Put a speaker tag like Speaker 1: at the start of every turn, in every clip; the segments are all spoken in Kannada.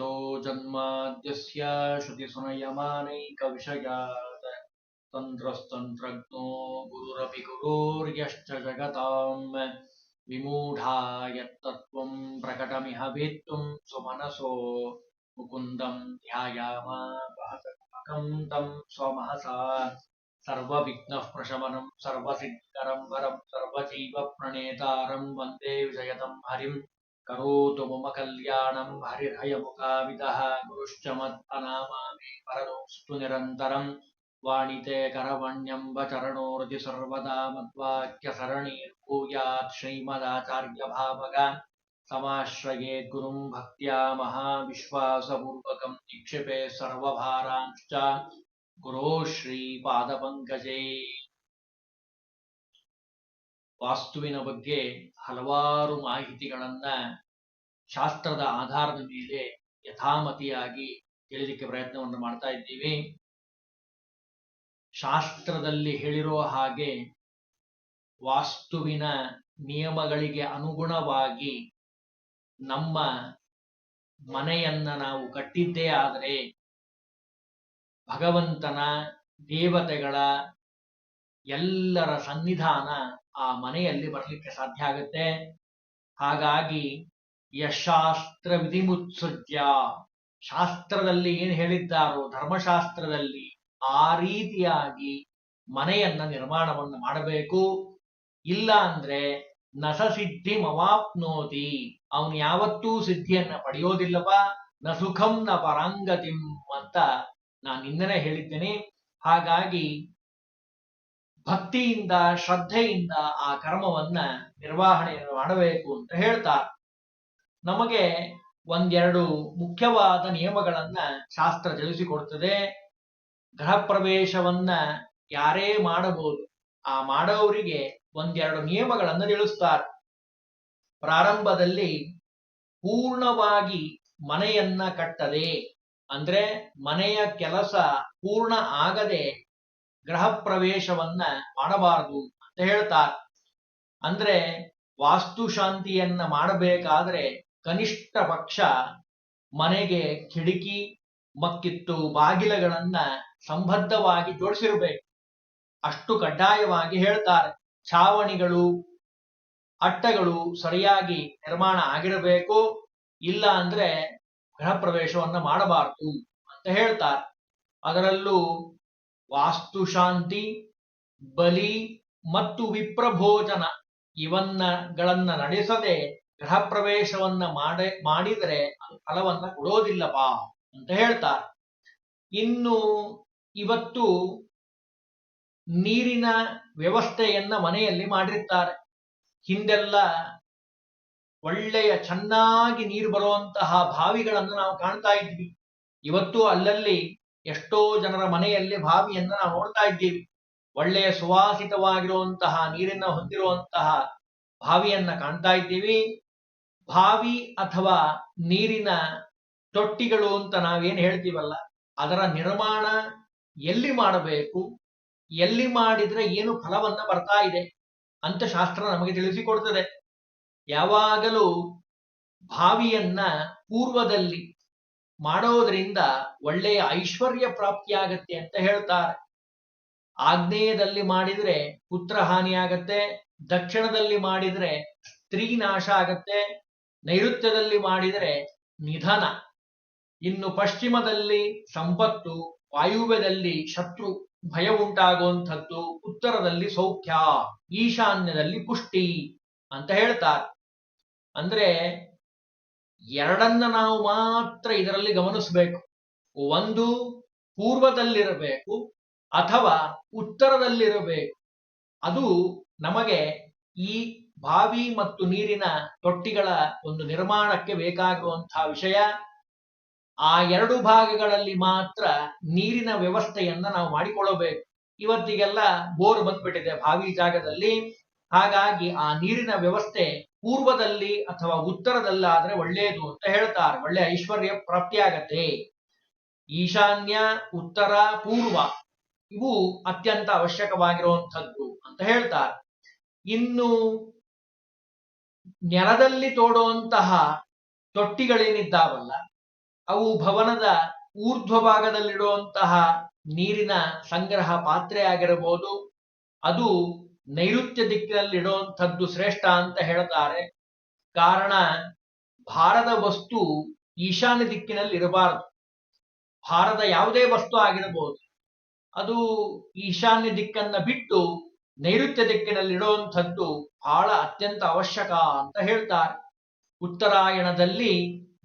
Speaker 1: यतो जन्माद्यस्य श्रुतिसुनयमानैकविषयात् तन्त्रस्तन्त्रज्ञो गुरुरपि गुरोर्यश्च जगताम्। विमूढा यत्तत्त्वम् प्रकटमिह भेत्तुम् सुमनसो मुकुन्दम् ध्यायामाकम् तम् स्वमहसा। सर्वविघ्नः प्रशमनम् सर्वसिद्धिकरम् वरम्, सर्वजीवप्रणेतारम् वंदे विजयतम् हरिम्। करोतु मम कल्याणं हरिर्हयमुखाविदः गुरुश्च मत्प्रणामामि परनोऽस्तु निरन्तरम् सर्वदा मद्वाक्यसरणीर्भूयात् श्रीमदाचार्यभावग समाश्रयेत् गुरुं भक्त्या महाविश्वासपूर्वकं निक्षिपे सर्वभारांश्च। गुरो श्रीपादपङ्कजे। ವಾಸ್ತುವಿನ ಬಗ್ಗೆ ಹಲವಾರು ಮಾಹಿತಿಗಳನ್ನ ಶಾಸ್ತ್ರದ ಆಧಾರದ ಮೇಲೆ ಯಥಾಮತಿಯಾಗಿ ತಿಳಿಲಿಕ್ಕೆ ಪ್ರಯತ್ನವನ್ನು ಮಾಡ್ತಾ ಇದ್ದೀವಿ. ಶಾಸ್ತ್ರದಲ್ಲಿ ಹೇಳಿರೋ ಹಾಗೆ ವಾಸ್ತುವಿನ ನಿಯಮಗಳಿಗೆ ಅನುಗುಣವಾಗಿ ನಮ್ಮ ಮನೆಯನ್ನ ನಾವು ಕಟ್ಟಿದ್ದೇ ಆದರೆ ಭಗವಂತನ ದೇವತೆಗಳ ಎಲ್ಲರ ಸನ್ನಿಧಾನ ಆ ಮನೆಯಲ್ಲಿ ಬರಲಿಕ್ಕೆ ಸಾಧ್ಯ ಆಗುತ್ತೆ. ಹಾಗಾಗಿ ಯಶಾಸ್ತ್ರ ವಿಧಿಮುತ್ಸೃಜ್ಯ. ಶಾಸ್ತ್ರದಲ್ಲಿ ಏನು ಹೇಳಿದ್ದಾರೋ, ಧರ್ಮಶಾಸ್ತ್ರದಲ್ಲಿ ಆ ರೀತಿಯಾಗಿ ಮನೆಯನ್ನ ನಿರ್ಮಾಣವನ್ನು ಮಾಡಬೇಕು. ಇಲ್ಲ ಅಂದ್ರೆ ನಸ ಸಿದ್ಧಿ ಮವಾಪ್ನೋತಿ. ಅವನು ಯಾವತ್ತೂ ಸಿದ್ಧಿಯನ್ನ ಪಡೆಯೋದಿಲ್ಲಪ್ಪ. ನ ಸುಖಂ ನ ಪರಾಂಗತಿಂ ಅಂತ ನಾನು ನಿನ್ನೆನೆ ಹೇಳಿದ್ದೇನೆ. ಹಾಗಾಗಿ ಭಕ್ತಿಯಿಂದ, ಶ್ರದ್ಧೆಯಿಂದ ಆ ಕರ್ಮವನ್ನ ನಿರ್ವಹಣೆ ಮಾಡಬೇಕು ಅಂತ ಹೇಳ್ತಾ ನಮಗೆ ಒಂದೆರಡು ಮುಖ್ಯವಾದ ನಿಯಮಗಳನ್ನ ಶಾಸ್ತ್ರ ತಿಳಿಸಿಕೊಡ್ತದೆ. ಗೃಹ ಪ್ರವೇಶವನ್ನ ಯಾರೇ ಮಾಡಬಹುದು, ಆ ಮಾಡೋರಿಗೆ ಒಂದೆರಡು ನಿಯಮಗಳನ್ನು ತಿಳಿಸ್ತಾರೆ. ಪ್ರಾರಂಭದಲ್ಲಿ ಪೂರ್ಣವಾಗಿ ಮನೆಯನ್ನ ಕಟ್ಟದೆ, ಅಂದ್ರೆ ಮನೆಯ ಕೆಲಸ ಪೂರ್ಣ ಆಗದೆ ಗೃಹ ಪ್ರವೇಶವನ್ನ ಮಾಡಬಾರದು ಅಂತ ಹೇಳ್ತಾರೆ. ಅಂದ್ರೆ ವಾಸ್ತುಶಾಂತಿಯನ್ನ ಮಾಡಬೇಕಾದ್ರೆ ಕನಿಷ್ಠ ಪಕ್ಷ ಮನೆಗೆ ಕಿಟಕಿ, ಮಕ್ಕಿತ್ತು, ಬಾಗಿಲಗಳನ್ನ ಸಂಬದ್ಧವಾಗಿ ಜೋಡಿಸಿರ್ಬೇಕು. ಅಷ್ಟು ಕಡ್ಡಾಯವಾಗಿ ಹೇಳ್ತಾರೆ. ಛಾವಣಿಗಳು, ಅಟ್ಟಗಳು ಸರಿಯಾಗಿ ನಿರ್ಮಾಣ ಆಗಿರಬೇಕು. ಇಲ್ಲ ಅಂದ್ರೆ ಗೃಹ ಪ್ರವೇಶವನ್ನ ಮಾಡಬಾರದು ಅಂತ ಹೇಳ್ತಾರೆ. ಅದರಲ್ಲೂ ವಾಸ್ತುಶಾಂತಿ, ಬಲಿ ಮತ್ತು ವಿಪ್ರಭೋಜನ ಇವನ್ನಗಳನ್ನ ನಡೆಸದೆ ಗೃಹ ಪ್ರವೇಶವನ್ನ ಮಾಡ, ಮಾಡಿದರೆ ಅದು ಫಲವನ್ನ ಕೊಡೋದಿಲ್ಲಪ್ಪ ಅಂತ ಹೇಳ್ತಾರೆ. ಇನ್ನು ಇವತ್ತು ನೀರಿನ ವ್ಯವಸ್ಥೆಯನ್ನ ಮನೆಯಲ್ಲಿ ಮಾಡಿರ್ತಾರೆ. ಹಿಂದೆಲ್ಲ ಒಳ್ಳೆಯ ಚೆನ್ನಾಗಿ ನೀರು ಬರುವಂತಹ ಬಾವಿಗಳನ್ನು ನಾವು ಕಾಣ್ತಾ ಇದ್ವಿ ಇವತ್ತು ಅಲ್ಲಲ್ಲಿ ಎಷ್ಟೋ ಜನರ ಮನೆಯಲ್ಲಿ ಬಾವಿಯನ್ನ ನಾವು ನೋಡ್ತಾ ಇದ್ದೀವಿ. ಒಳ್ಳೆಯ ಸುವಾಸಿತವಾಗಿರುವಂತಹ ನೀರನ್ನ ಹೊಂದಿರುವಂತಹ ಬಾವಿಯನ್ನ ಕಾಣ್ತಾ ಇದ್ದೀವಿ. ಬಾವಿ ಅಥವಾ ನೀರಿನ ತೊಟ್ಟಿಗಳು ಅಂತ ನಾವೇನ್ ಹೇಳ್ತೀವಲ್ಲ, ಅದರ ನಿರ್ಮಾಣ ಎಲ್ಲಿ ಮಾಡಬೇಕು, ಎಲ್ಲಿ ಮಾಡಿದ್ರೆ ಏನು ಫಲವನ್ನ ಬರ್ತಾ ಇದೆ ಅಂತ ಶಾಸ್ತ್ರ ನಮಗೆ ತಿಳಿಸಿಕೊಡ್ತದೆ. ಯಾವಾಗಲೂ ಬಾವಿಯನ್ನ ಪೂರ್ವದಲ್ಲಿ ಮಾಡೋದ್ರಿಂದ ಒಳ್ಳೆಯ ಐಶ್ವರ್ಯ ಪ್ರಾಪ್ತಿಯಾಗತ್ತೆ ಅಂತ ಹೇಳ್ತಾರೆ. ಆಗ್ನೇಯದಲ್ಲಿ ಮಾಡಿದ್ರೆ ಪುತ್ರ ಹಾನಿಯಾಗತ್ತೆ ದಕ್ಷಿಣದಲ್ಲಿ ಮಾಡಿದ್ರೆ ಸ್ತ್ರೀ ನಾಶ ಆಗತ್ತೆ, ನೈಋತ್ಯದಲ್ಲಿ ಮಾಡಿದರೆ ನಿಧನ. ಇನ್ನು ಪಶ್ಚಿಮದಲ್ಲಿ ಸಂಪತ್ತು, ವಾಯುವ್ಯದಲ್ಲಿ ಶತ್ರು, ಭಯ ಉಂಟಾಗುವಂಥದ್ದು, ಉತ್ತರದಲ್ಲಿ ಸೌಖ್ಯ, ಈಶಾನ್ಯದಲ್ಲಿ ಪುಷ್ಟಿ ಅಂತ ಹೇಳ್ತಾರೆ. ಅಂದ್ರೆ ಎರಡನ್ನ ನಾವು ಮಾತ್ರ ಇದರಲ್ಲಿ ಗಮನಿಸಬೇಕು. ಒಂದು ಪೂರ್ವದಲ್ಲಿರಬೇಕು ಅಥವಾ ಉತ್ತರದಲ್ಲಿರಬೇಕು. ಅದು ನಮಗೆ ಈ ಬಾವಿ ಮತ್ತು ನೀರಿನ ತೊಟ್ಟಿಗಳ ಒಂದು ನಿರ್ಮಾಣಕ್ಕೆ ಬೇಕಾಗುವಂತಹ ವಿಷಯ. ಆ ಎರಡು ಭಾಗಗಳಲ್ಲಿ ಮಾತ್ರ ನೀರಿನ ವ್ಯವಸ್ಥೆಯನ್ನ ನಾವು ಮಾಡಿಕೊಳ್ಳಬೇಕು. ಇವತ್ತಿಗೆಲ್ಲ ಬೋರ್ ಬಂದ್ಬಿಟ್ಟಿದೆ ಬಾವಿ ಜಾಗದಲ್ಲಿ. ಹಾಗಾಗಿ ಆ ನೀರಿನ ವ್ಯವಸ್ಥೆ ಪೂರ್ವದಲ್ಲಿ ಅಥವಾ ಉತ್ತರದಲ್ಲಾದ್ರೆ ಒಳ್ಳೆಯದು ಅಂತ ಹೇಳ್ತಾರೆ. ಒಳ್ಳೆ ಐಶ್ವರ್ಯ ಪ್ರಾಪ್ತಿಯಾಗತ್ತೆ. ಈಶಾನ್ಯ, ಉತ್ತರ, ಪೂರ್ವ ಇವು ಅತ್ಯಂತ ಅವಶ್ಯಕವಾಗಿರುವಂಥದ್ದು ಅಂತ ಹೇಳ್ತಾರೆ. ಇನ್ನು ನೆಲದಲ್ಲಿ ತೋಡುವಂತಹ ತೊಟ್ಟಿಗಳೇನಿದ್ದಾವಲ್ಲ, ಅವು ಭವನದ ಊರ್ಧ್ವ ಭಾಗದಲ್ಲಿಡುವಂತಹ ನೀರಿನ ಸಂಗ್ರಹ ಪಾತ್ರೆ ಆಗಿರಬಹುದು. ಅದು ನೈಋತ್ಯ ದಿಕ್ಕಿನಲ್ಲಿಡುವಂಥದ್ದು ಶ್ರೇಷ್ಠ ಅಂತ ಹೇಳ್ತಾರೆ ಕಾರಣ, ಭಾರದ ವಸ್ತು ಈಶಾನ್ಯ ದಿಕ್ಕಿನಲ್ಲಿ ಇರಬಾರದು ಭಾರದ ಯಾವುದೇ ವಸ್ತು ಆಗಿರಬಹುದು. ಅದು ಈಶಾನ್ಯ ದಿಕ್ಕನ್ನ ಬಿಟ್ಟು ನೈಋತ್ಯ ದಿಕ್ಕಿನಲ್ಲಿ ಇಡುವಂಥದ್ದು ಬಹಳ ಅತ್ಯಂತ ಅವಶ್ಯಕ ಅಂತ ಹೇಳ್ತಾರೆ. ಉತ್ತರಾಯಣದಲ್ಲಿ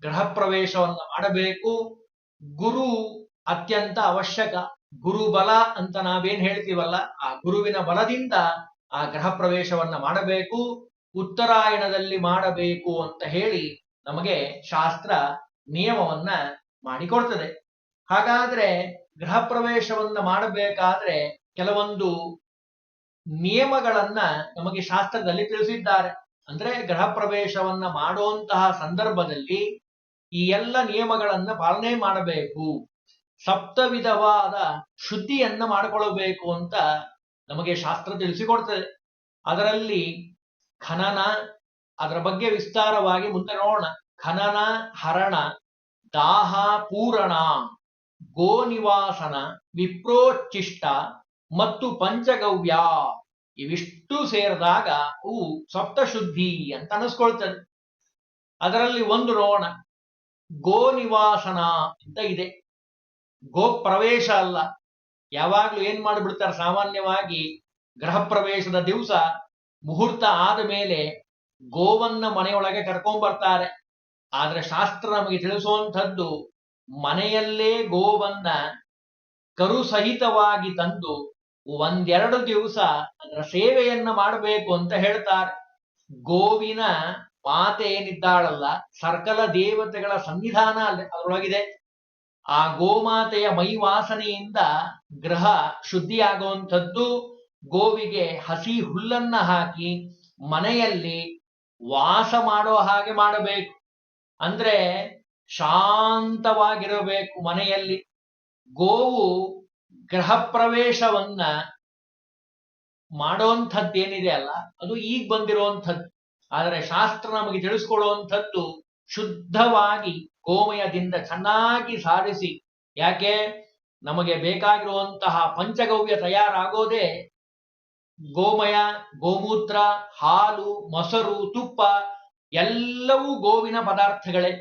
Speaker 1: ಗೃಹ ಪ್ರವೇಶವನ್ನು ಮಾಡಬೇಕು. ಗುರು ಅತ್ಯಂತ ಅವಶ್ಯಕ. ಗುರು ಬಲ ಅಂತ ನಾವೇನ್ ಹೇಳ್ತೀವಲ್ಲ, ಆ ಗುರುವಿನ ಬಲದಿಂದ ಆ ಗ್ರಹ ಪ್ರವೇಶವನ್ನ ಮಾಡಬೇಕು, ಉತ್ತರಾಯಣದಲ್ಲಿ ಮಾಡಬೇಕು ಅಂತ ಹೇಳಿ ನಮಗೆ ಶಾಸ್ತ್ರ ನಿಯಮವನ್ನ ಮಾಡಿಕೊಡ್ತದೆ. ಹಾಗಾದ್ರೆ ಗೃಹ ಪ್ರವೇಶವನ್ನ ಮಾಡಬೇಕಾದ್ರೆ ಕೆಲವೊಂದು ನಿಯಮಗಳನ್ನ ನಮಗೆ ಶಾಸ್ತ್ರದಲ್ಲಿ ತಿಳಿಸಿದ್ದಾರೆ. ಅಂದ್ರೆ ಗೃಹ ಪ್ರವೇಶವನ್ನ ಮಾಡುವಂತಹ ಸಂದರ್ಭದಲ್ಲಿ ಈ ಎಲ್ಲ ನಿಯಮಗಳನ್ನ ಪಾಲನೆ ಮಾಡಬೇಕು. ಸಪ್ತ ವಿಧವಾದ ಶುದ್ಧಿಯನ್ನ ಮಾಡಿಕೊಳ್ಳಬೇಕು ಅಂತ ನಮಗೆ ಶಾಸ್ತ್ರ ತಿಳಿಸಿಕೊಡ್ತದೆ. ಅದರಲ್ಲಿ ಖನನ, ಅದರ ಬಗ್ಗೆ ವಿಸ್ತಾರವಾಗಿ ಮುಂದೆ ನೋಡೋಣ. ಖನನ, ಹರಣ, ದಾಹ, ಪೂರಣ ಗೋನಿವಾಸನ ವಿಪ್ರೋಚ್ಚಿಷ್ಟ ಮತ್ತು ಪಂಚಗವ್ಯ ಇವಿಷ್ಟು ಸೇರಿದಾಗ ಅವು ಸಪ್ತಶುದ್ಧಿ ಅಂತ ಅನಿಸ್ಕೊಳ್ತದೆ. ಅದರಲ್ಲಿ ಒಂದು ನೋಡೋಣ. ಗೋನಿವಾಸನ ಅಂತ ಇದೆ. ಗೋ ಪ್ರವೇಶ ಅಲ್ಲ. ಯಾವಾಗ್ಲೂ ಏನ್ ಮಾಡಿಬಿಡ್ತಾರೆ? ಸಾಮಾನ್ಯವಾಗಿ ಗೃಹ ಪ್ರವೇಶದ ದಿವಸ ಮುಹೂರ್ತ ಆದ ಮೇಲೆ ಗೋವನ್ನ ಮನೆಯೊಳಗೆ ಕರ್ಕೊಂಡ್ ಬರ್ತಾರೆ. ಆದ್ರೆ ಶಾಸ್ತ್ರ ನಮಗೆ ತಿಳಿಸುವಂಥದ್ದು ಮನೆಯಲ್ಲೇ ಗೋವನ್ನ ಕರು ಸಹಿತವಾಗಿ ತಂದು ಒಂದೆರಡು ದಿವಸ ಅದರ ಸೇವೆಯನ್ನ ಮಾಡಬೇಕು ಅಂತ ಹೇಳ್ತಾರೆ. ಗೋವಿನ ಮಾತೆ ಏನಿದ್ದಾಳಲ್ಲ, ಸರ್ಕಲ ದೇವತೆಗಳ ಸನ್ನಿಧಾನ ಅಲ್ಲಿ ಅದರೊಳಗಿದೆ. ಆ ಗೋಮಾತೆಯ ಮೈವಾಸನೆಯಿಂದ ಗ್ರಹ ಶುದ್ಧಿಯಾಗುವಂಥದ್ದು, ಗೋವಿಗೆ ಹಸಿ ಹುಲ್ಲನ್ನ ಹಾಕಿ ಮನೆಯಲ್ಲಿ ವಾಸ ಮಾಡೋ ಹಾಗೆ ಮಾಡಬೇಕು. ಅಂದ್ರೆ ಶಾಂತವಾಗಿರಬೇಕು ಮನೆಯಲ್ಲಿ. ಗೋವು ಗ್ರಹ ಪ್ರವೇಶವನ್ನ ಮಾಡೋಂಥದ್ದೇನಿದೆ ಅಲ್ಲ, ಅದು ಈಗ ಬಂದಿರುವಂಥದ್ದು ಆದರೆ ಶಾಸ್ತ್ರ ನಮಗೆ ತಿಳಿಸ್ಕೊಡುವಂಥದ್ದು ಶುದ್ಧವಾಗಿ ಗೋಮಯದಿಂದ ಚೆನ್ನಾಗಿ ಸಾರಿಸಿ. ಯಾಕೆ? ನಮಗೆ ಬೇಕಾಗಿರುವಂತಹ ಪಂಚಗವ್ಯ ತಯಾರಾಗೋದೇ ಗೋಮಯ, ಗೋಮೂತ್ರ, ಹಾಲು, ಮೊಸರು, ತುಪ್ಪ ಎಲ್ಲವೂ ಗೋವಿನ ಪದಾರ್ಥಗಳೇ.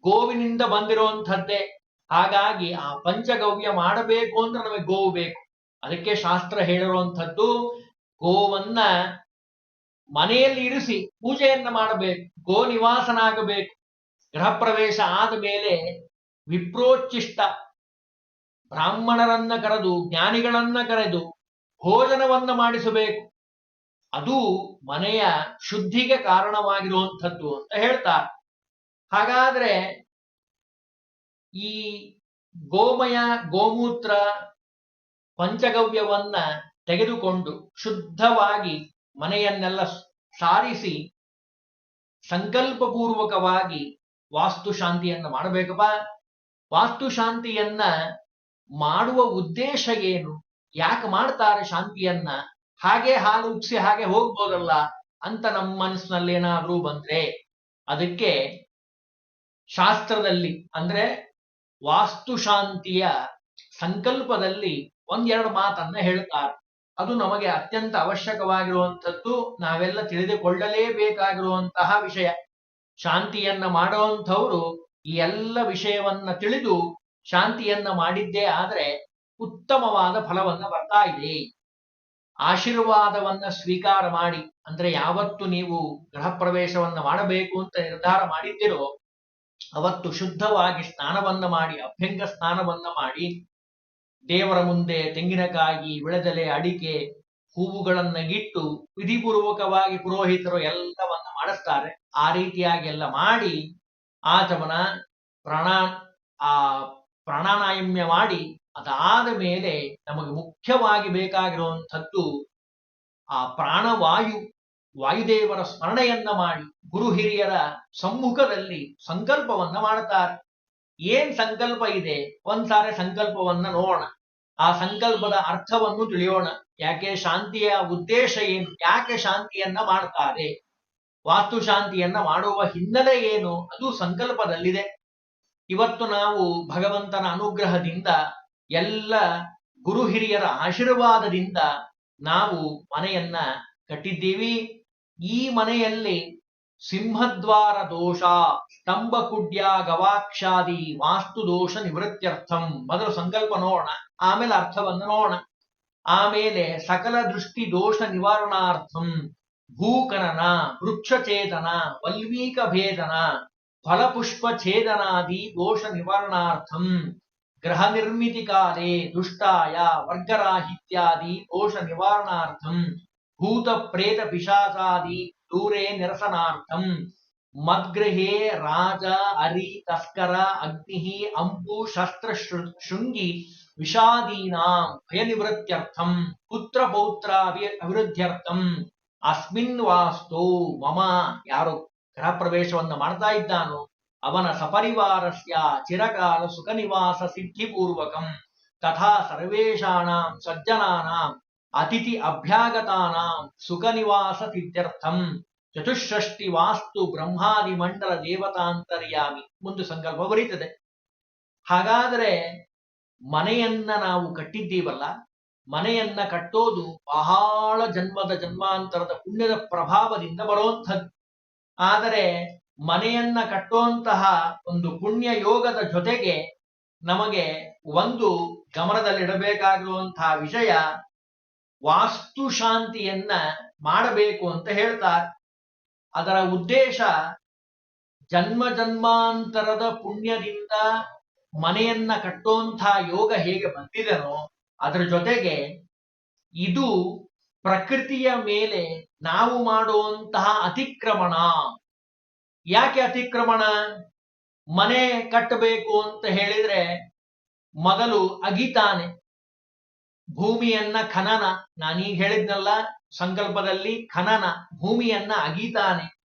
Speaker 1: ಗೋವಿನಿಂದ ಬಂದಿರುವಂಥದ್ದೇ. ಹಾಗಾಗಿ ಆ ಪಂಚಗವ್ಯ ಮಾಡಬೇಕು ಅಂದ್ರೆ ನಮಗೆ ಗೋವು ಬೇಕು. ಅದಕ್ಕೆ ಶಾಸ್ತ್ರ ಹೇಳಿರುವಂಥದ್ದು, ಗೋವನ್ನ ಮನೆಯಲ್ಲಿ ಇರಿಸಿ, ಪೂಜೆಯನ್ನ ಮಾಡಬೇಕು, ಗೋ ನಿವಾಸನಾಗಬೇಕು. ಗೃಹ ಪ್ರವೇಶ ಆದ ಮೇಲೆ ವಿಪ್ರೋಚ್ಚಿಷ್ಟ ಬ್ರಾಹ್ಮಣರನ್ನ ಕರೆದು, ಜ್ಞಾನಿಗಳನ್ನ ಕರೆದು ಭೋಜನವನ್ನ ಮಾಡಿಸಬೇಕು. ಅದು ಮನೆಯ ಶುದ್ಧಿಗೆ ಕಾರಣವಾಗಿರುವಂಥದ್ದು ಅಂತ ಹೇಳ್ತಾರೆ. ಹಾಗಾದ್ರೆ ಈ ಗೋಮಯ, ಗೋಮೂತ್ರ ಪಂಚಗವ್ಯವನ್ನ ತೆಗೆದುಕೊಂಡು ಶುದ್ಧವಾಗಿ ಮನೆಯನ್ನೆಲ್ಲ ಸಾರಿಸಿ, ಸಂಕಲ್ಪಪೂರ್ವಕವಾಗಿ ವಾಸ್ತು ಶಾಂತಿಯನ್ನ ಮಾಡಬೇಕಪ್ಪ. ವಾಸ್ತು ಶಾಂತಿಯನ್ನ ಮಾಡುವ ಉದ್ದೇಶ ಏನು? ಯಾಕೆ ಮಾಡ್ತಾರೆ ಶಾಂತಿಯನ್ನ? ಹಾಗೆ ಹಾಲು ಉಪ್ಸಿ ಹಾಗೆ ಹೋಗ್ಬೋದಲ್ಲ ಅಂತ ನಮ್ಮ ಮನಸ್ಸಿನಲ್ಲಿ ಏನಾದ್ರೂ ಬಂದ್ರೆ ಅದಕ್ಕೆ ಶಾಸ್ತ್ರದಲ್ಲಿ ಅಂದ್ರೆ ವಾಸ್ತು ಶಾಂತಿಯ ಸಂಕಲ್ಪದಲ್ಲಿ ಒಂದೆರಡು ಮಾತನ್ನ ಹೇಳುತ್ತಾರೆ ಅದು ನಮಗೆ ಅತ್ಯಂತ ಅವಶ್ಯಕವಾಗಿರುವಂಥದ್ದು. ನಾವೆಲ್ಲ ತಿಳಿದುಕೊಳ್ಳಲೇಬೇಕಾಗಿರುವಂತಹ ವಿಷಯ. ಶಾಂತಿಯನ್ನ ಮಾಡುವಂಥವ್ರು ಈ ಎಲ್ಲ ವಿಷಯವನ್ನ ತಿಳಿದು ಶಾಂತಿಯನ್ನ ಮಾಡಿದ್ದೇ ಆದ್ರೆ ಉತ್ತಮವಾದ ಫಲವನ್ನ ಬರ್ತಾ ಇದೆ. ಆಶೀರ್ವಾದವನ್ನ ಸ್ವೀಕಾರ ಮಾಡಿ, ಅಂದ್ರೆ ಯಾವತ್ತು ನೀವು ಗೃಹ ಪ್ರವೇಶವನ್ನ ಮಾಡಬೇಕು ಅಂತ ನಿರ್ಧಾರ ಮಾಡಿದ್ದೀರೋ, ಅವತ್ತು ಶುದ್ಧವಾಗಿ ಸ್ನಾನವನ್ನ ಮಾಡಿ, ಅಭ್ಯಂಗ ಸ್ನಾನವನ್ನ ಮಾಡಿ, ದೇವರ ಮುಂದೆ ತೆಂಗಿನಕಾಯಿ ವಿಳೆದೆಲೆ ಅಡಿಕೆ, ಹೂವುಗಳನ್ನ ಇಟ್ಟು, ವಿಧಿಪೂರ್ವಕವಾಗಿ ಪುರೋಹಿತರು ಎಲ್ಲವನ್ನ ಮಾಡಿಸ್ತಾರೆ. ಆ ರೀತಿಯಾಗಿ ಎಲ್ಲ ಮಾಡಿ ಆಚಮನ ಪ್ರಾಣ, ಆ ಪ್ರಾಣಾನಾಯಮ್ಯ ಮಾಡಿ ಅದಾದ ಮೇಲೆ ನಮಗೆ ಮುಖ್ಯವಾಗಿ ಬೇಕಾಗಿರುವಂಥದ್ದು ಆ ಪ್ರಾಣವಾಯು, ವಾಯುದೇವರ ಸ್ಮರಣೆಯನ್ನ ಮಾಡಿ ಗುರು ಹಿರಿಯರ ಸಮ್ಮುಖದಲ್ಲಿ ಸಂಕಲ್ಪವನ್ನ ಮಾಡುತ್ತಾರೆ ಏನ್ ಸಂಕಲ್ಪ ಇದೆ? ಒಂದ್ಸಾರಿ ಸಂಕಲ್ಪವನ್ನ ನೋಡೋಣ. ಆ ಸಂಕಲ್ಪದ ಅರ್ಥವನ್ನು ತಿಳಿಯೋಣ. ಯಾಕೆ ಶಾಂತಿಯ ಉದ್ದೇಶ ಏನು? ಯಾಕೆ ಶಾಂತಿಯನ್ನ ಮಾಡ್ತಾರೆ? ವಾಸ್ತು ಶಾಂತಿಯನ್ನ ಮಾಡುವ ಹಿನ್ನೆಲೆ ಏನು? ಅದು ಸಂಕಲ್ಪದಲ್ಲಿದೆ. ಇವತ್ತು ನಾವು ಭಗವಂತನ ಅನುಗ್ರಹದಿಂದ ಎಲ್ಲ ಗುರು ಹಿರಿಯರ ಆಶೀರ್ವಾದದಿಂದ ನಾವು ಮನೆಯನ್ನ ಕಟ್ಟಿದ್ದೀವಿ. ಈ ಮನೆಯಲ್ಲಿ ಸಿಂಹದ್ವಾರ ದೋಷ, ಸ್ತಂಭ ಕುಡ್ಯ, ಗವಾಕ್ಷಾದಿ, ವಾಸ್ತು ದೋಷ ನಿವೃತ್ತ್ಯರ್ಥಂ. ಮೊದಲು ಸಂಕಲ್ಪ ನೋಡೋಣ. ಆಮೇಲೆ ಅರ್ಥವನ್ನು ನೋಡೋಣ. ಆಮೇಲೆ ಸಕಲ ದೃಷ್ಟಿ ದೋಷ ನಿವಾರಣಾರ್ಥಂ. ಭೂಕನನ ವೃಕ್ಷಚೇತನ ವಲ್ಮೀಕ ಭೇದನ ಫಲಪುಷ್ಪ ಛೇದನಾದಿ ದೋಷ ನಿವಾರಣಾರ್ಥಂ ಗ್ರಹ ನಿರ್ಮಿತಿ ಕಾಲೇ ದುಷ್ಟಾಯ ವರ್ಗರಾಹಿತ್ಯಾದಿ ದೋಷ ನಿವಾರಣಾರ್ಥಂ ಭೂತ ಪ್ರೇತ ಪಿಶಾಚಾದಿ ದೂರೇ ನಿರಸನಾರ್ಥಂ ಮದ್ಗೃಹೇ ರಾಜ ಅರಿ ತಸ್ಕರ ಅಗ್ನಿ ಅಂಬು ಶಸ್ತ್ರ ಶೃ- ಶೃಂಗಿ ವಿಷಾದೀನಾಂ ಭಯ ನಿವೃತ್ತ್ಯರ್ಥಂ ಪುತ್ರ ಪೌತ್ರ ಅಭಿ- ಅಭಿವೃದ್ಧ್ಯರ್ಥಂ ಅಸ್ಮಿನ್ ವಾಸ್ತು ಮಮ ಯಾರು ಗೃಹ ಪ್ರವೇಶವನ್ನು ಮಾಡ್ತಾ ಇದ್ದಾನೋ, ಅವನ ಸಪರಿವಾರಸ್ಯ ಚಿರಕಾಲ ಸುಖ ನಿವಾಸ ಸಿದ್ಧಿಪೂರ್ವಕಂ ತಥಾ ಸರ್ವೇಷಾಣಾಂ ಸಜ್ಜನಾನಾಂ ಅತಿಥಿ ಅಭ್ಯಾಗತಾನಾಂ ಸುಖ ನಿವಾಸ ಸಿದ್ಧರ್ಥಂ ಚತುಷ್ಷಷ್ಟಿ ವಾಸ್ತು ಬ್ರಹ್ಮಾದಿ ಮಂಡಲ ದೇವತಾಂತರ್ಯಾಮಿ ಮುಂದೆ ಸಂಕಲ್ಪ ಬರೀತದೆ. ಹಾಗಾದರೆ ಮನೆಯನ್ನ ನಾವು ಕಟ್ಟಿದ್ದೀವಲ್ಲ ಮನೆಯನ್ನ ಕಟ್ಟೋದು ಬಹಳ ಜನ್ಮದ ಜನ್ಮಾಂತರದ ಪುಣ್ಯದ ಪ್ರಭಾವದಿಂದ ಬರುವಂಥದ್ದು. ಆದರೆ ಮನೆಯನ್ನ ಕಟ್ಟುವಂತಹ ಒಂದು ಪುಣ್ಯ ಯೋಗದ ಜೊತೆಗೆ ನಮಗೆ ಒಂದು ಗಮನದಲ್ಲಿಡಬೇಕಾಗಿರುವಂತಹ ವಿಷಯ ವಾಸ್ತು ಶಾಂತಿಯನ್ನ ಮಾಡಬೇಕು ಅಂತ ಹೇಳ್ತಾರೆ. ಅದರ ಉದ್ದೇಶ ಜನ್ಮ ಜನ್ಮಾಂತರದ ಪುಣ್ಯದಿಂದ ಮನೆಯನ್ನ ಕಟ್ಟುವಂತಹ ಯೋಗ ಹೇಗೆ ಬಂದಿದೆನೋ ಅದರ ಜೊತೆಗೆ ಇದು ಪ್ರಕೃತಿಯ ಮೇಲೆ ನಾವು ಮಾಡುವಂತಹ ಅತಿಕ್ರಮಣ. ಯಾಕೆ ಅತಿಕ್ರಮಣ? ಮನೆ ಕಟ್ಟಬೇಕು ಅಂತ ಹೇಳಿದ್ರೆ ಮೊದಲು ಅಗಿತಾನೆ. ಭೂಮಿಯನ್ನ ಖನನ, ನಾನೀಗ ಹೇಳಿದ್ನಲ್ಲ ಸಂಕಲ್ಪದಲ್ಲಿ ಖನನ, ಭೂಮಿಯನ್ನ ಅಗಿತಾನೆ.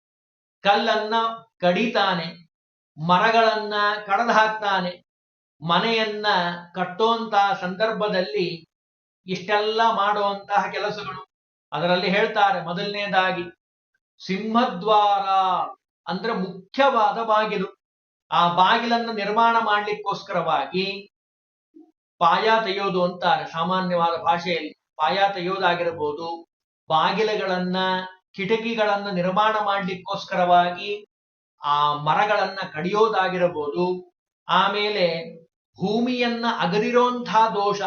Speaker 1: ಕಲ್ಲನ್ನ ಕಡಿತಾನೆ, ಮರಗಳನ್ನ ಕಡದು ಹಾಕ್ತಾನೆ ಮನೆಯನ್ನ ಕಟ್ಟುವಂತಹ ಸಂದರ್ಭದಲ್ಲಿ ಇಷ್ಟೆಲ್ಲ ಮಾಡುವಂತಹ ಕೆಲಸಗಳು. ಅದರಲ್ಲಿ ಹೇಳ್ತಾರೆ, ಮೊದಲನೇದಾಗಿ, ಸಿಂಹದ್ವಾರ ಅಂದ್ರೆ ಮುಖ್ಯವಾದ ಬಾಗಿಲು. ಆ ಬಾಗಿಲನ್ನು ನಿರ್ಮಾಣ ಮಾಡ್ಲಿಕ್ಕೋಸ್ಕರವಾಗಿ ಪಾಯ ತೆಗೆಯೋದು ಅಂತಾರೆ, ಸಾಮಾನ್ಯವಾದ ಭಾಷೆಯಲ್ಲಿ. ಪಾಯ ತೆಗೆಯೋದಾಗಿರಬಹುದು ಬಾಗಿಲುಗಳನ್ನ, ಕಿಟಕಿಗಳನ್ನ ನಿರ್ಮಾಣ ಮಾಡ್ಲಿಕ್ಕೋಸ್ಕರವಾಗಿ ಆ ಮರಗಳನ್ನ ಕಡಿಯೋದಾಗಿರಬಹುದು ಆಮೇಲೆ ಭೂಮಿಯನ್ನ ಅಗದಿರೋಂಥ ದೋಷ.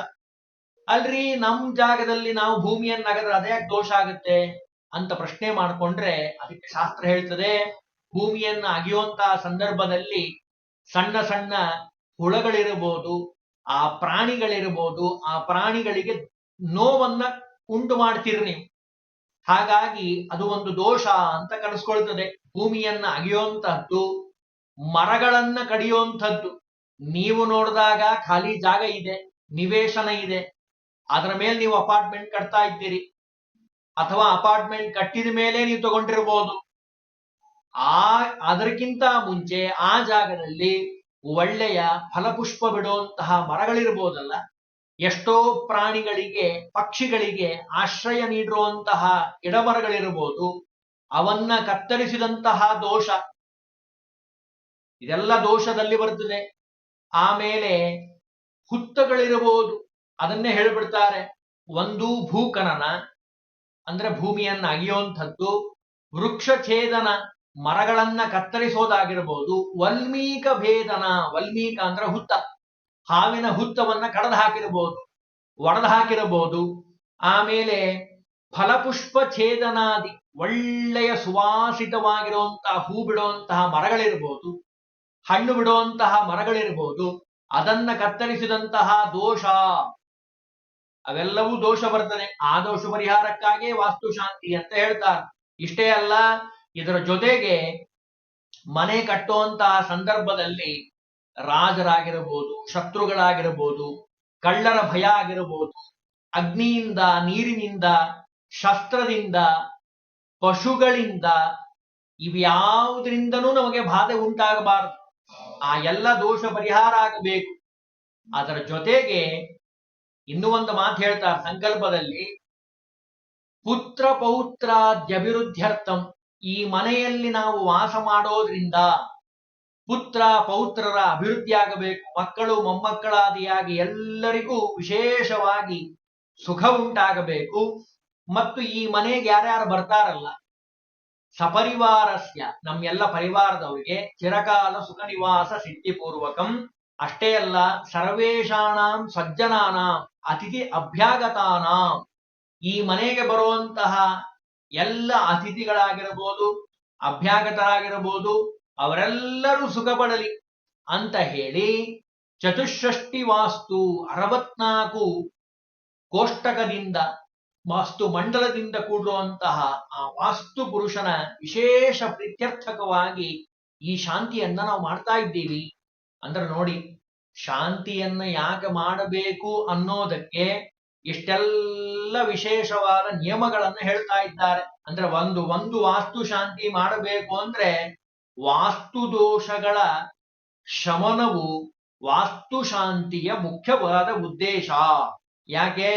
Speaker 1: ಅಲ್ರಿ ನಮ್ ಜಾಗದಲ್ಲಿ ನಾವು ಭೂಮಿಯನ್ನ ಅಗದ್ರೆ ಅದೇ ದೋಷ ಆಗುತ್ತೆ ಅಂತ ಪ್ರಶ್ನೆ ಮಾಡ್ಕೊಂಡ್ರೆ ಅದಕ್ಕೆ ಶಾಸ್ತ್ರ ಹೇಳ್ತದೆ, ಭೂಮಿಯನ್ನ ಅಗಿಯುವಂತಹ ಸಂದರ್ಭದಲ್ಲಿ ಸಣ್ಣ ಸಣ್ಣ ಹುಳಗಳಿರಬಹುದು, ಆ ಪ್ರಾಣಿಗಳಿರಬಹುದು, ಆ ಪ್ರಾಣಿಗಳಿಗೆ ನೋವನ್ನ ಉಂಟು ಮಾಡ್ತೀರಿ ನೀವು. ಹಾಗಾಗಿ ಅದು ಒಂದು ದೋಷ ಅಂತ ಕನಸ್ಕೊಳ್ತದೆ. ಭೂಮಿಯನ್ನ ಅಗಿಯುವಂತಹದ್ದು ಮರಗಳನ್ನ ಕಡಿಯುವಂಥದ್ದು. ನೀವು ನೋಡಿದಾಗ ಖಾಲಿ ಜಾಗ ಇದೆ, ನಿವೇಶನ ಇದೆ. ಅದರ ಮೇಲೆ ನೀವು ಅಪಾರ್ಟ್ಮೆಂಟ್ ಕಟ್ತಾ ಇದ್ದೀರಿ. ಅಥವಾ ಅಪಾರ್ಟ್ಮೆಂಟ್ ಕಟ್ಟಿದ ಮೇಲೆ ನೀವು ತಗೊಂಡಿರ್ಬೋದು ಆ, ಅದಕ್ಕಿಂತ ಮುಂಚೆ ಆ ಜಾಗದಲ್ಲಿ ಒಳ್ಳೆಯ ಫಲಪುಷ್ಪ ಬಿಡುವಂತಹ ಮರಗಳಿರ್ಬೋದಲ್ಲ ಎಷ್ಟೋ ಪ್ರಾಣಿಗಳಿಗೆ, ಪಕ್ಷಿಗಳಿಗೆ ಆಶ್ರಯ ನೀಡಿರುವಂತಹ ಗಿಡಮರಗಳಿರ್ಬೋದು ಅವನ್ನ ಕತ್ತರಿಸಿದಂತಹ ದೋಷ. ಇದೆಲ್ಲ ದೋಷದಲ್ಲಿ ಬರ್ತದೆ. ಆಮೇಲೆ ಹುತ್ತಗಳಿರಬಹುದು. ಅದನ್ನೇ ಹೇಳ್ಬಿಡ್ತಾರೆ. ಒಂದು ಭೂಕನನ ಅಂದ್ರೆ ಭೂಮಿಯನ್ನ ಅಗಿಯುವಂಥದ್ದು ವೃಕ್ಷ ಛೇದನ ಮರಗಳನ್ನ ಕತ್ತರಿಸೋದಾಗಿರಬಹುದು, ವಲ್ಮೀಕ ಭೇದನ, ವಲ್ಮೀಕ ಅಂದ್ರೆ ಹುತ್ತ. ಹಾವಿನ ಹುತ್ತವನ್ನ ಕಡದು ಹಾಕಿರಬಹುದು ಒಡೆದು ಹಾಕಿರಬಹುದು ಆಮೇಲೆ ಫಲಪುಷ್ಪ ಛೇದನಾದಿ ಒಳ್ಳೆಯ ಸುವಾಸಿತವಾಗಿರುವಂತಹ ಹೂ ಬಿಡುವಂತಹ ಮರಗಳಿರ್ಬೋದು ಹಣ್ಣು ಬಿಡುವಂತಹ ಮರಗಳಿರಬಹುದು ಅದನ್ನ ಕತ್ತರಿಸಿದಂತಹ ದೋಷ, ಅವೆಲ್ಲವೂ ದೋಷ ಬರ್ತದೆ ಆ ದೋಷ ಪರಿಹಾರಕ್ಕಾಗಿ ವಾಸ್ತುಶಾಂತಿ ಅಂತ ಹೇಳ್ತಾರೆ. ಇಷ್ಟೇ ಅಲ್ಲ, ಇದರ ಜೊತೆಗೆ ಮನೆ ಕಟ್ಟುವಂತಹ ಸಂದರ್ಭದಲ್ಲಿ ರಾಜರಾಗಿರಬಹುದು ಶತ್ರುಗಳಾಗಿರಬಹುದು ಕಳ್ಳರ ಭಯ ಆಗಿರಬಹುದು ಅಗ್ನಿಯಿಂದ, ನೀರಿನಿಂದ, ಶಸ್ತ್ರದಿಂದ, ಪಶುಗಳಿಂದ ಇವ್ಯಾವುದರಿಂದನೂ ನಮಗೆ ಬಾಧೆ ಉಂಟಾಗಬಾರದು. ಆ ಎಲ್ಲ ದೋಷ ಪರಿಹಾರ ಆಗಬೇಕು. ಅದರ ಜೊತೆಗೆ ಇನ್ನೂ ಒಂದು ಮಾತು ಹೇಳ್ತಾರೆ ಸಂಕಲ್ಪದಲ್ಲಿ, ಪುತ್ರ ಪೌತ್ರಾದ್ಯಭಿವೃದ್ಧ್ಯರ್ಥಂ, ಈ ಮನೆಯಲ್ಲಿ ನಾವು ವಾಸ ಮಾಡೋದ್ರಿಂದ ಪುತ್ರ ಪೌತ್ರರ ಅಭಿವೃದ್ಧಿ ಆಗಬೇಕು. ಮಕ್ಕಳು ಮೊಮ್ಮಕ್ಕಳಾದಿಯಾಗಿ ಎಲ್ಲರಿಗೂ ವಿಶೇಷವಾಗಿ ಸುಖ ಉಂಟಾಗಬೇಕು. ಮತ್ತು ಈ ಮನೆಗೆ ಯಾರ್ಯಾರು ಬರ್ತಾರಲ್ಲ ಸಪರಿವಾರಸ್ಯ, ನಮ್ಮೆಲ್ಲ ಪರಿವಾರದವರಿಗೆ ಚಿರಕಾಲ ಸುಖ ನಿವಾಸ ಸಿದ್ಧಿಪೂರ್ವಕಂ ಅಷ್ಟೇ ಅಲ್ಲ ಸರ್ವೇಷಾಣಾಂ ಸಜ್ಜನಾನಾಂ, ಅತಿಥಿ ಅಭ್ಯಾಗತಾನ. ಈ ಮನೆಗೆ ಬರುವಂತಹ ಎಲ್ಲ ಅತಿಥಿಗಳಾಗಿರಬಹುದು, ಅಭ್ಯಾಗತರಾಗಿರಬಹುದು, ಅವರೆಲ್ಲರೂ ಸುಖ ಪಡಲಿ ಅಂತ ಹೇಳಿ ಚತುಷ್ಷಷ್ಟಿ ವಾಸ್ತು ಅರವತ್ನಾಲ್ಕು ಕೋಷ್ಟಕದಿಂದ ವಾಸ್ತು ಮಂಡಲದಿಂದ ಕೂಡಿರುವಂತಹ ಆ ವಾಸ್ತು ಪುರುಷನ ವಿಶೇಷ ಪ್ರೀತ್ಯರ್ಥಕವಾಗಿ ಈ ಶಾಂತಿಯನ್ನ ನಾವು ಮಾಡ್ತಾ ಇದ್ದೀವಿ. ಅಂದ್ರೆ ನೋಡಿ, ಶಾಂತಿಯನ್ನ ಯಾಕೆ ಮಾಡಬೇಕು ಅನ್ನೋದಕ್ಕೆ ಇಷ್ಟೆಲ್ಲ ವಿಶೇಷವಾದ ನಿಯಮಗಳನ್ನ ಹೇಳ್ತಾ ಇದ್ದಾರೆ. ಅಂದ್ರೆ ಒಂದು ಒಂದು ವಾಸ್ತು ಶಾಂತಿ ಮಾಡಬೇಕು ಅಂದ್ರೆ ವಾಸ್ತು ದೋಷಗಳ ಶಮನವು ವಾಸ್ತು ಶಾಂತಿಯ ಮುಖ್ಯವಾದ ಉದ್ದೇಶ. ಯಾಕೆ?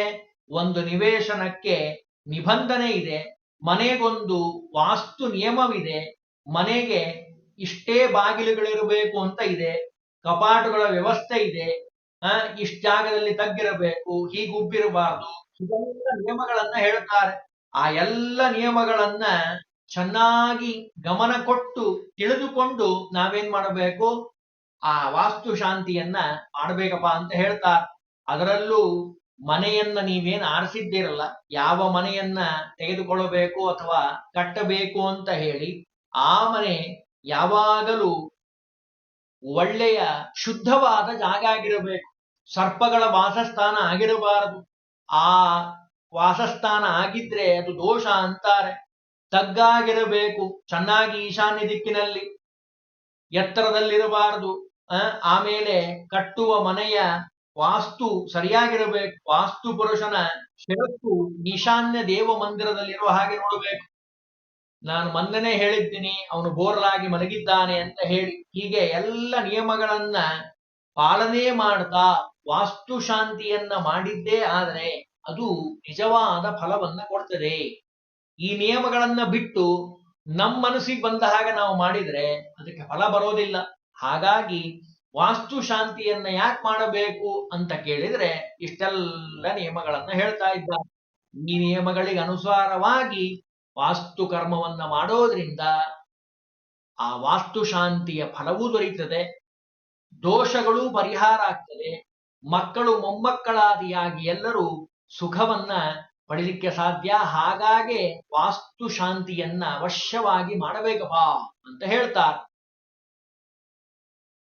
Speaker 1: ಒಂದು ನಿವೇಶನಕ್ಕೆ ನಿಬಂಧನೆ ಇದೆ, ಮನೆಗೊಂದು ವಾಸ್ತು ನಿಯಮವಿದೆ, ಮನೆಗೆ ಇಷ್ಟೇ ಬಾಗಿಲುಗಳಿರಬೇಕು ಅಂತ ಇದೆ, ಕಪಾಟುಗಳ ವ್ಯವಸ್ಥೆ ಇದೆ, ಆ, ಇಷ್ಟ ಜಾಗದಲ್ಲಿ ತಗ್ಗಿರಬೇಕು, ಹೀಗೆ ಉಬ್ಬಿರಬಾರ್ದು, ಇದೆಲ್ಲ ನಿಯಮಗಳನ್ನ ಹೇಳುತ್ತಾರೆ. ಆ ಎಲ್ಲ ನಿಯಮಗಳನ್ನ ಚೆನ್ನಾಗಿ ಗಮನ ಕೊಟ್ಟು ತಿಳಿದುಕೊಂಡು ನಾವೇನ್ ಮಾಡಬೇಕು? ಆ ವಾಸ್ತು ಶಾಂತಿಯನ್ನ ಮಾಡಬೇಕಪ್ಪ ಅಂತ ಹೇಳ್ತಾರೆ. ಅದರಲ್ಲೂ ಮನೆಯನ್ನ ನೀವೇನ್ ಆರಿಸಿದ್ದೀರಲ್ಲ, ಯಾವ ಮನೆಯನ್ನ ತೆಗೆದುಕೊಳ್ಳಬೇಕು ಅಥವಾ ಕಟ್ಟಬೇಕು ಅಂತ ಹೇಳಿ, ಆ ಮನೆ ಯಾವಾಗಲೂ ಒಳ್ಳೆಯ ಶುದ್ಧವಾದ ಜಾಗ ಆಗಿರಬೇಕು. ಸರ್ಪಗಳ ವಾಸಸ್ಥಾನ ಆಗಿರಬಾರದು. ಆ ವಾಸಸ್ಥಾನ ಆಗಿದ್ರೆ ಅದು ದೋಷ ಅಂತಾರೆ. ತಗ್ಗಾಗಿರಬೇಕು, ಚೆನ್ನಾಗಿ ಈಶಾನ್ಯ ದಿಕ್ಕಿನಲ್ಲಿ ಎತ್ತರದಲ್ಲಿರಬಾರದು. ಆಮೇಲೆ ಕಟ್ಟುವ ಮನೆಯ ವಾಸ್ತು ಸರಿಯಾಗಿರಬೇಕು, ವಾಸ್ತು ಪುರುಷನ ಶಿರಸ್ಸು ಈಶಾನ್ಯ ದೇವ ಮಂದಿರದಲ್ಲಿರುವ ಹಾಗೆ ನೋಡಬೇಕು. ನಾನು ಮೊನ್ನೆನೇ ಹೇಳಿದ್ದೀನಿ, ಅವನು ಬೋರ್ಲಾಗಿ ಮಲಗಿದ್ದಾನೆ ಅಂತ ಹೇಳಿ. ಹೀಗೆ ಎಲ್ಲ ನಿಯಮಗಳನ್ನ ಪಾಲನೆ ಮಾಡ್ತಾ ವಾಸ್ತು ಶಾಂತಿಯನ್ನ ಮಾಡಿದ್ದೇ ಆದರೆ ಅದು ನಿಜವಾದ ಫಲವನ್ನ ಕೊಡ್ತದೆ. ಈ ನಿಯಮಗಳನ್ನ ಬಿಟ್ಟು ನಮ್ಮ ಮನಸ್ಸಿಗೆ ಬಂದ ಹಾಗೆ ನಾವು ಮಾಡಿದ್ರೆ ಅದಕ್ಕೆ ಫಲ ಬರೋದಿಲ್ಲ. ಹಾಗಾಗಿ ವಾಸ್ತು ಶಾಂತಿಯನ್ನ ಯಾಕೆ ಮಾಡಬೇಕು ಅಂತ ಕೇಳಿದ್ರೆ ಇಷ್ಟೆಲ್ಲ ನಿಯಮಗಳನ್ನ ಹೇಳ್ತಾ ಇದ್ದಾರೆ. ಈ ನಿಯಮಗಳಿಗೆ ಅನುಸಾರವಾಗಿ ವಾಸ್ತು ಕರ್ಮವನ್ನ ಮಾಡೋದ್ರಿಂದ ಆ ವಾಸ್ತು ಶಾಂತಿಯ ಫಲವೂ ದೊರೆಯುತ್ತದೆ ದೋಷಗಳು ಪರಿಹಾರ ಆಗ್ತದೆ, ಮಕ್ಕಳು ಮೊಮ್ಮಕ್ಕಳಾದಿಯಾಗಿ ಎಲ್ಲರೂ ಸುಖವನ್ನ ಪಡಿಲಿಕ್ಕೆ ಸಾಧ್ಯ, ಹಾಗಾಗಿ ವಾಸ್ತು ಶಾಂತಿಯನ್ನ ಅವಶ್ಯವಾಗಿ ಮಾಡಬೇಕಪ್ಪ ಅಂತ ಹೇಳ್ತಾರೆ